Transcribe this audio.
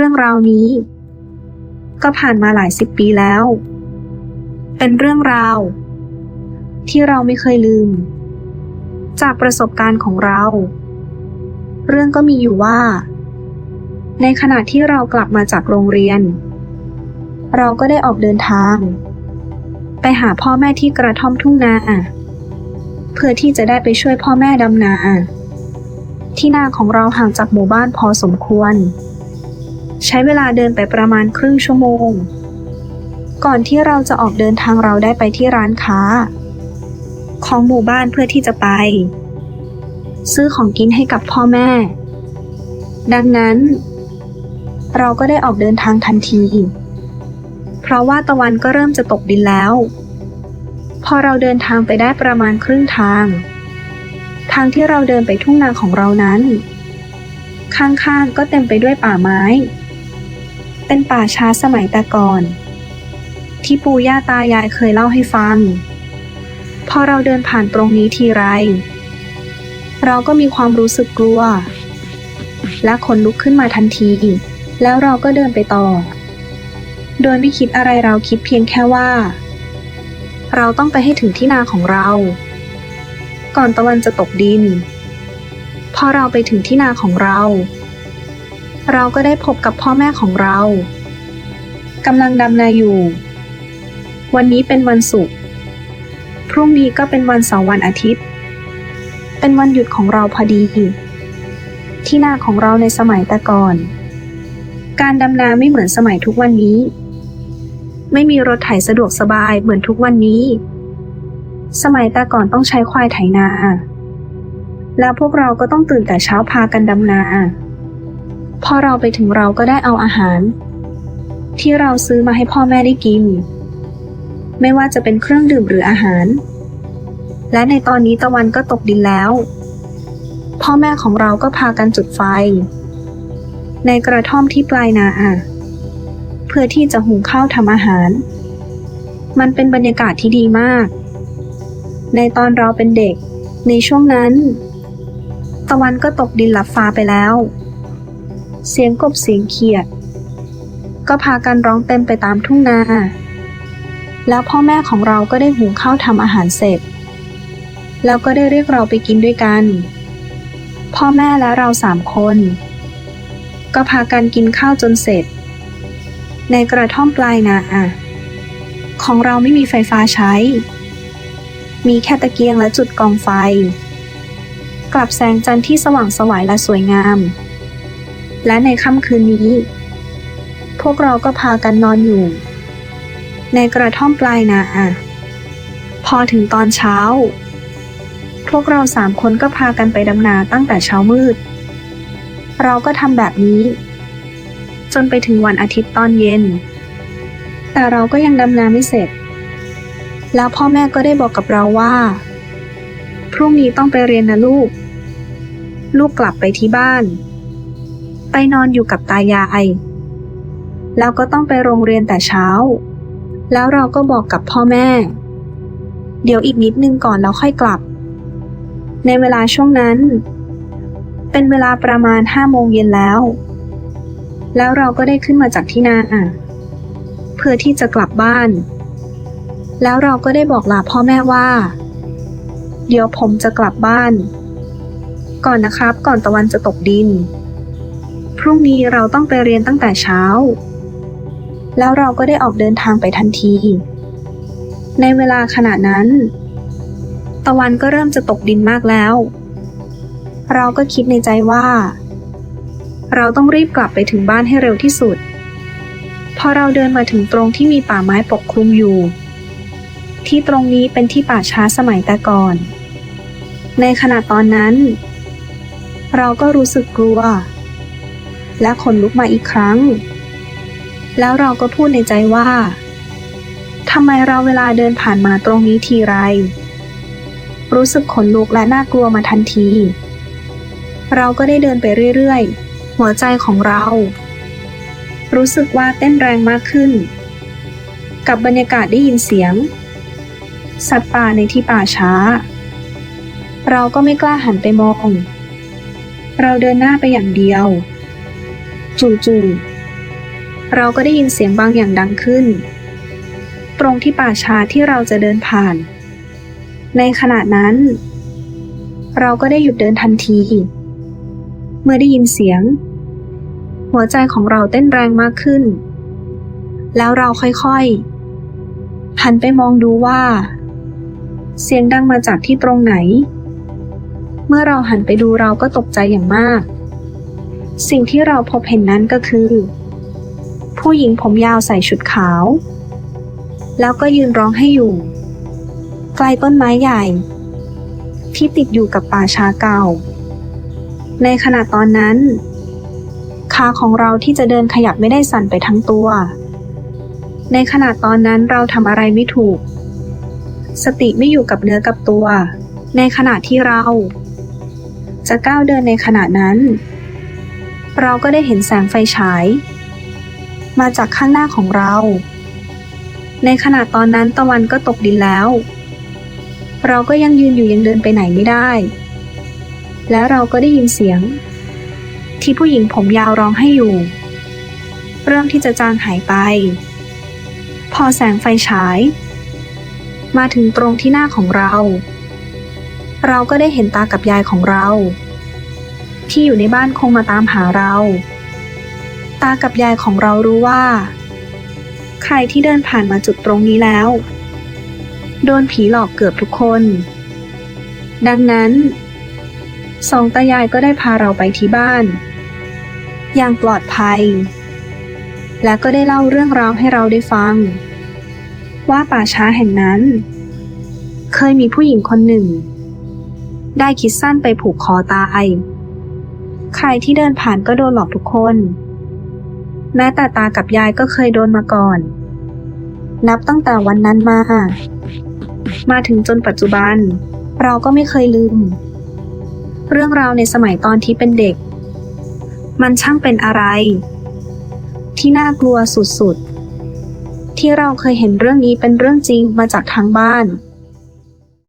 เรื่องราวนี้ ก็ผ่านมาหลายสิบปีแล้ว เป็นเรื่องราว ที่เราไม่เคยลืม จากประสบการณ์ของเรา เรื่องก็มีอยู่ว่า ในขณะที่เรากลับมาจากโรงเรียน เราก็ได้ออกเดินทาง ไปหาพ่อแม่ที่กระท่อมทุ่งนาเพื่อที่จะได้ไปช่วยพ่อแม่ดำนาที่นาของเราห่างจากหมู่บ้านพอสมควร ใช้เวลาเดินไปประมาณครึ่งชั่วโมง ก่อนที่เราจะออกเดินทางเราได้ไปที่ร้านค้า ของหมู่บ้านเพื่อที่จะไป ซื้อของกินให้กับพ่อแม่ ดังนั้น เราก็ได้ออกเดินทางทันที เพราะว่าตะวันก็เริ่มจะตกดินแล้ว พอเราเดินทางไปได้ประมาณครึ่งทาง ทางที่เราเดินไปทุ่งนาของเรานั้นข้างๆ ก็เต็มไปด้วยป่าไม้ เป็นป่าช้าสมัยแต่ก่อน ที่ปู่ย่าตายายเคยเล่าให้ฟัง พอเราเดินผ่านตรงนี้ทีไร เราก็มีความรู้สึกกลัว และขนลุกขึ้นมาทันทีแล้วเราก็เดินไปต่อ โดยไม่คิดอะไรเราคิดเพียงแค่ว่า เราต้องไปให้ถึงที่นาของเรา ก่อนตะวันจะตกดิน พอเราไปถึงที่นาของเรา เราก็ได้พบกับพ่อแม่ของเรากำลังดำนาอยู่ วันนี้เป็นวันศุกร์พรุ่งนี้ก็เป็นวันเสาร์วันอาทิตย์ เป็นวันหยุดของเราพอดี ที่นาของเราในสมัยต่ก่อน การดำนาไม่เหมือนสมัยทุกวันนี้ ไม่มีรถไถสะดวกสบายเหมือนทุกวันนี้ สมัยต่ก่อนต้องใช้ควายไถนา แล้วพวกเราก็ต้องตื่นแต่เช้าพากันดำนา พอเราไปถึงเราก็ได้เอาอาหาร ที่เราซื้อมาให้พ่อแม่ได้กิน ไม่ว่าจะเป็นเครื่องดื่มหรืออาหาร และในตอนนี้ตะวันก็ตกดินแล้ว พ่อแม่ของเราก็พากันจุดไฟ ในกระท่อมที่ปลายนาอะเพื่อที่จะหุงข้าวทำอาหาร มันเป็นบรรยากาศที่ดีมาก ในตอนเราเป็นเด็ก ในช่วงนั้น ตะวันก็ตกดินหลับฟ้าไปแล้ว เสียงกบเสียงเขียด ก็พากันร้องเต็มไปตามทุ่งนา แล้วพ่อแม่ของเราก็ได้หุงข้าวทำอาหารเสร็จ แล้วก็ได้เรียกเราไปกินด้วยกัน พ่อแม่และเราสามคน ก็พากันกินข้าวจนเสร็จ ในกระท่อมปลายนาของเราไม่มีไฟฟ้าใช้ มีแค่ตะเกียงและจุดกองไฟ กลับแสงจันทร์ที่สว่างสวายและสวยงาม และในค่ำคืนนี้ พวกเราก็พากันนอนอยู่ ในกระท่อมปลายนาพอถึงตอนเช้า พวกเราสามคนก็พากันไปดำนาตั้งแต่เช้ามืด เราก็ทำแบบนี้ จนไปถึงวันอาทิตย์ตอนเย็น แต่เราก็ยังดำนาไม่เสร็จ แล้วพ่อแม่ก็ได้บอกกับเราว่า พรุ่งนี้ต้องไปเรียนนะลูก ลูกกลับไปที่บ้าน ไปนอนอยู่กับตายาย แล้วก็ต้องไปโรงเรียนแต่เช้า แล้วเราก็บอกกับพ่อแม่ เดี๋ยวอีกนิดนึงก่อนแล้วค่อยกลับ ในเวลาช่วงนั้น เป็นเวลาประมาณห้าโมงเย็นแล้ว แล้วเราก็ได้ขึ้นมาจากที่นาอะเพื่อที่จะกลับบ้าน แล้วเราก็ได้บอกลาพ่อแม่ว่า เดี๋ยวผมจะกลับบ้าน ก่อนนะครับ ก่อนตะวันจะตกดิน รุ่งนี้เราต้องไปเรียนตั้งแต่เช้า แล้วเราก็ได้ออกเดินทางไปทันที ในเวลาขณะนั้น ตะวันก็เริ่มจะตกดินมากแล้ว เราก็คิดในใจว่า เราต้องรีบกลับไปถึงบ้านให้เร็วที่สุด พอเราเดินมาถึงตรงที่มีป่าไม้ปกคลุมอยู่ ที่ตรงนี้เป็นที่ป่าช้าสมัยแต่ก่อน ในขณะตอนนั้น เราก็รู้สึกกลัว และขนลุกมาอีกครั้ง แล้วเราก็พูดในใจว่าทำไมเราเวลาเดินผ่านมาตรงนี้ทีไร รู้สึกขนลุกและน่ากลัวมาทันที เราก็ได้เดินไปเรื่อยๆ หัวใจของเรา รู้สึกว่าเต้นแรงมากขึ้น กับบรรยากาศได้ยินเสียง สัตว์ป่าในที่ป่าช้า เราก็ไม่กล้าหันไปมอง เราเดินหน้าไปอย่างเดียว จู่ๆเราก็ได้ยินเสียงบางอย่างดังขึ้น ตรงที่ป่าช้าที่เราจะเดินผ่าน ในขณะนั้น เราก็ได้หยุดเดินทันที เมื่อได้ยินเสียง หัวใจของเราเต้นแรงมากขึ้น แล้วเราค่อยๆหันไปมองดูว่า เสียงดังมาจากที่ตรงไหน เมื่อเราหันไปดูเราก็ตกใจอย่างมาก สิ่งที่เราพบเห็นนั้นก็คือ ผู้หญิงผมยาวใส่ชุดขาว แล้วก็ยืนร้องให้อยู่ ใกล้ต้นไม้ใหญ่ ที่ติดอยู่กับป่าช้าเก่า ในขณะตอนนั้น ขาของเราที่จะเดินขยับไม่ได้สั่นไปทั้งตัว ในขณะตอนนั้นเราทำอะไรไม่ถูก สติไม่อยู่กับเนื้อกับตัว ในขณะที่เรา จะก้าวเดินในขณะนั้น เราก็ได้เห็นแสงไฟฉาย มาจากข้างหน้าของเรา ในขณะตอนนั้นตะวันก็ตกดินแล้ว เราก็ยังยืนอยู่ยังเดินไปไหนไม่ได้ แล้วเราก็ได้ยินเสียง ที่ผู้หญิงผมยาวร้องให้อยู่ เริ่มที่จะจางหายไป พอแสงไฟฉาย มาถึงตรงที่หน้าของเรา เราก็ได้เห็นตากับยายของเรา ที่อยู่ในบ้านคงมาตามหาเรา ตากับยายของเรารู้ว่า ใครที่เดินผ่านมาจุดตรงนี้แล้ว โดนผีหลอกเกือบทุกคน ดังนั้น สองตายายก็ได้พาเราไปที่บ้าน อย่างปลอดภัย และก็ได้เล่าเรื่องราวให้เราได้ฟัง ว่าป่าช้าแห่งนั้น เคยมีผู้หญิงคนหนึ่งได้คิดสั้นไปผูกคอตาย ใครที่เดินผ่านก็โดนหลอกทุกคน แม้แต่ตากับยายก็เคยโดนมาก่อน นับตั้งแต่วันนั้นมา มาถึงจนปัจจุบัน เราก็ไม่เคยลืม เรื่องราวในสมัยตอนที่เป็นเด็ก มันช่างเป็นอะไร ที่น่ากลัวสุดๆ ที่เราเคยเห็นเรื่องนี้เป็นเรื่องจริงมาจากทางบ้าน